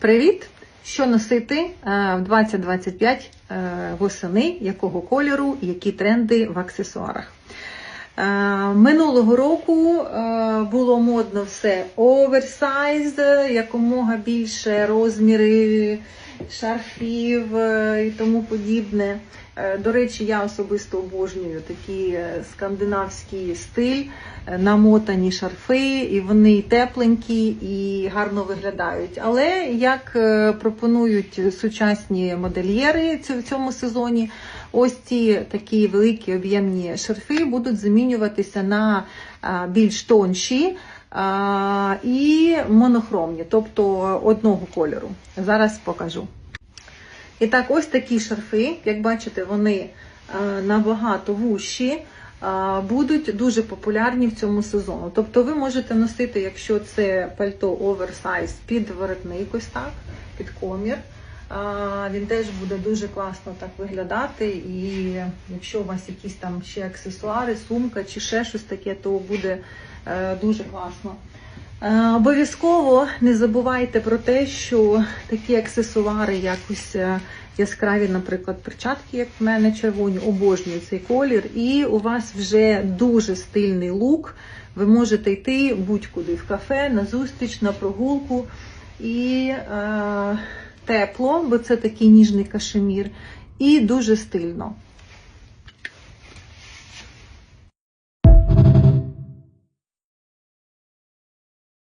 Привіт! Що носити е, в 2025 е, восени, якого кольору, які тренди в аксесуарах? Е, Минулого року було модно все оверсайз, якомога більше розміри шарфів е, і тому подібне. Е, До речі, я особисто обожнюю такий е, скандинавський стиль, намотані шарфи, і вони тепленькі, і гарно виглядають. Але як пропонують сучасні модельєри в цьому сезоні, ось ці такі великі об'ємні шарфи будуть замінюватися на більш тонші. А, І монохромні, тобто одного кольору. Зараз покажу. І так, ось такі шарфи, як бачите, вони е, набагато вущі, е, будуть дуже популярні в цьому сезону. Тобто ви можете носити, якщо це пальто оверсайз, під воротник, ось так, під комір. Він теж буде дуже класно так виглядати. І якщо у вас якісь там ще аксесуари, сумка чи ще щось таке, то буде е, дуже класно. Е, Обов'язково не забувайте про те, що такі аксесуари, як ось е, яскраві, наприклад, перчатки, як в мене червоні, обожнюю цей колір, і у вас вже дуже стильний лук. Ви можете йти будь-куди в кафе, на зустріч, на прогулку і тепло, бо це такий ніжний кашемір, і дуже стильно.